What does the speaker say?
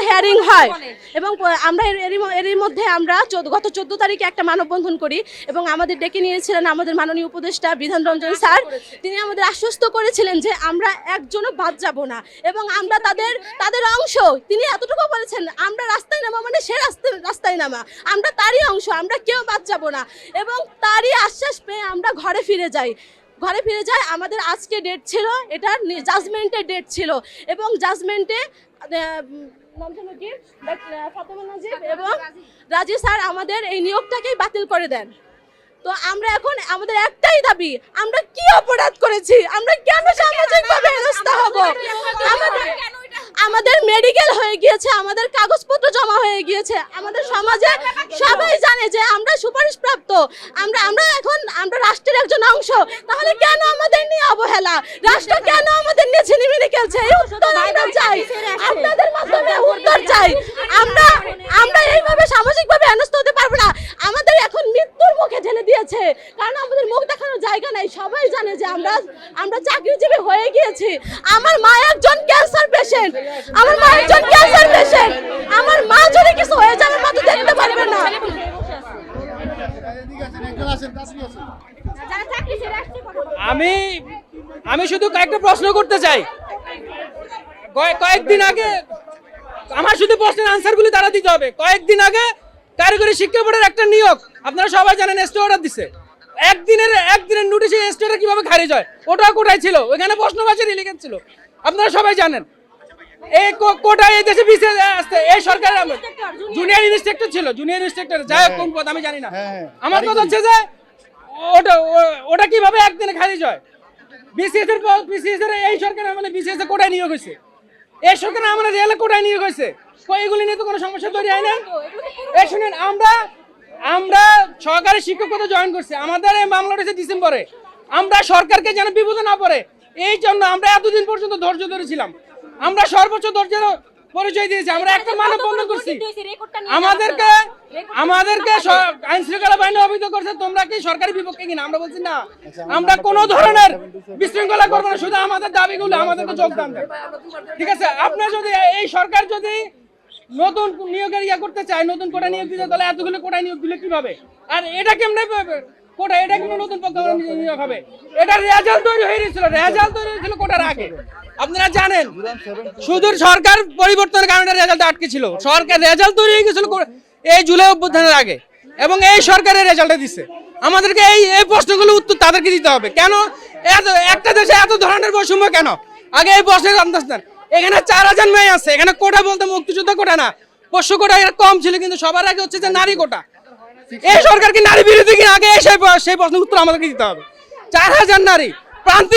Sharing হয়। এবং প- আমরা এর- এরই ম- এরই মধ্যে আমরা গত চোদ্দ তারিখে একটা মানববন্ধন করি এবং আমাদের ডেকে নিয়েছিলেন আমাদের মাননীয় উপদেষ্টা বিধান রঞ্জন স্যার। তিনি আমাদের আশ্বস্ত করেছিলেন যে আমরা একজনও বাদ যাব না এবং আমরা তাদের তাদের অংশ। তিনি এতটুকু বলেছেন আমরা রাস্তায় নামা মানে সে রাস্তায় রাস্তায় নামা। আমরা তারই অংশ আমরা কেউ বাদ যাব না। এবং তারই আশ্বাস পেয়ে আমরা ঘরে ফিরে যাই। ঘরে ফিরে যায় আমাদের আজকে ডেট ছিল এটা জাজমেন্টের ডেট ছিল। এবং জাজমেন্টে এবং রাজি স্যার আমাদের এই নিয়োগটাকেই বাতিল করে দেন। তো আমরা এখন আমাদের একটাই দাবি আমরা কি অপরাধ করেছি? আমরা কেন সামাজিকভাবে হেনস্থা হব? আমাদের আমাদের মেডিকেল হয়ে গিয়েছে, আমাদের কাগজপত্র জমা হয়ে গিয়েছে। আমাদের সমাজে সবাই জানে যে আমরা সুপারিশ প্রাপ্ত আমরা আমরা এখন, আমরা রাষ্ট্রের একজন অংশ। তাহলে কেন আমাদের নিয়ে অবহেলা? রাষ্ট্র কেন আমাদের নিয়ে ছিনিমিনি খেলছে? এই উত্তর আমরা চাই। আপনাদের মাধ্যমে উত্তর চাই। আমরা আমরা এইভাবে সামাজিকভাবে হেনস্থ হতে পারব না। আমাদের এখন মৃত্যুর মুখে ঠেলে দিয়েছে। কারণ আমাদের মুখ দেখানোর জায়গা নাই সবাই জানে যে আমরা আমরা চাকরিজীবী হয়ে গিয়েছি। আমার মা একজন ক্যান্সার পেশেন্ট আমার মা একজন ক্যান্সার পেশেন্ট আমার মা যদি কিছু হয়ে আমার মা তো দেখতে পারবে না। আমি আমি শুধু কয়েকটা প্রশ্ন করতে চাই। কয়েক- কয়েকদিন আগে, আমার শুধু প্রশ্নের আনসারগুলি তারা দিতে হবে। কয়েকদিন আগে কারিগরি শিক্ষা বোর্ডের একটা নিয়োগ। আপনারা সবাই জানেন এসটি অর্ডার দিছে। একদিনের একদিনের নোটিশে এসটি অর্ডার কীভাবে খারিজ হয়? ওটা কোটায় ছিল? ওখানে প্রশ্নবাচী রিলিগেন ছিল। আপনারা সবাই জানেন। এই কো- কোটায় এই দেশে বিশেষ আসতে? এই সরকার জুনিয়র ইনস্ট্রাক্টর ছিল জুনিয়র ইনস্ট্রাক্টর যাই হোক কোন পদ আমি জানি না। হ্যাঁ, হ্যাঁ। আমার কথা হচ্ছে যে ওটা ওটা কীভাবে একদিনে খারিজ হয়? বিসিএস এর বিসিএস এর এই সরকার আমলে বিসিএস এ কোটায় নিয়োগ হয়েছে? এই সরকার আমলে রেলে কোটায় নিয়োগ হয়েছে? এগুলি নিয়ে তো কোনো সমস্যা তৈরি হয় না। এই শুনেন আমরা আমরা সহকারী শিক্ষকতা জয়েন করছি। আমাদের এই মামলা রয়েছে ডিসেম্বরে। আমরা সরকারকে যেন বিপদে না পড়ে। এই জন্য আমরা এতদিন পর্যন্ত ধৈর্য ধরেছিলাম। আমরা সর্বোচ্চ ধৈর্য পরিচয় দিয়েছি। আমরা একটা মানব বন্ধন করছি। আমাদেরকে আমাদেরকে আইন শৃঙ্খলা বাহিনী অভিযোগ করছে। তোমরা কি সরকারি বিপক্ষে কিনা? আমরা বলছি না। আমরা কোনো ধরনের বিশৃঙ্খলা করব না। শুধু আমাদের দাবিগুলো আমাদেরকে যোগদান দেন। ঠিক আছে? আপনার যদি এই সরকার যদি নতুন নিয়োগের ইয়া করতে চায়, নতুন কোটা নিয়োগ দিতে, তাহলে এতগুলো কোটা নিয়োগ দিলে কীভাবে? আর এটা কেমনে কোটা, এটা কিন্তু নতুন পক্ষ নিয়োগ হবে? এটা রেজাল্ট তৈরি হয়ে গেছিল, রেজাল্ট তৈরি হয়েছিল কোটার আগে। আপনারা জানেন শুধু সরকার পরিবর্তনের কারণে রেজাল্ট আটকে ছিল। সরকার রেজাল্ট তৈরি হয়ে গেছিল এই জুলাই অভ্যুত্থানের আগে। এবং এই সরকারের রেজাল্টে দিচ্ছে আমাদেরকে এই এই প্রশ্নগুলো উত্তর তাদেরকে দিতে হবে। কেন? এত, একটা দেশে এত ধরনের বৈষম্য কেন? আগে এই প্রশ্নের আন্দাজ দেন এখানে চার হাজার মেয়ে আছে। এখানে কোটা বলতে মুক্তিযুদ্ধ কোটা না। পশু কোটা এটা কম ছিল, কিন্তু সবার আগে হচ্ছে যে নারী কোটা। এই সরকার কি নারী বিরোধী কি? আগে সেই সেই প্রশ্নের উত্তর আমাদেরকে দিতে হবে। চার হাজার নারী, প্রান্তিক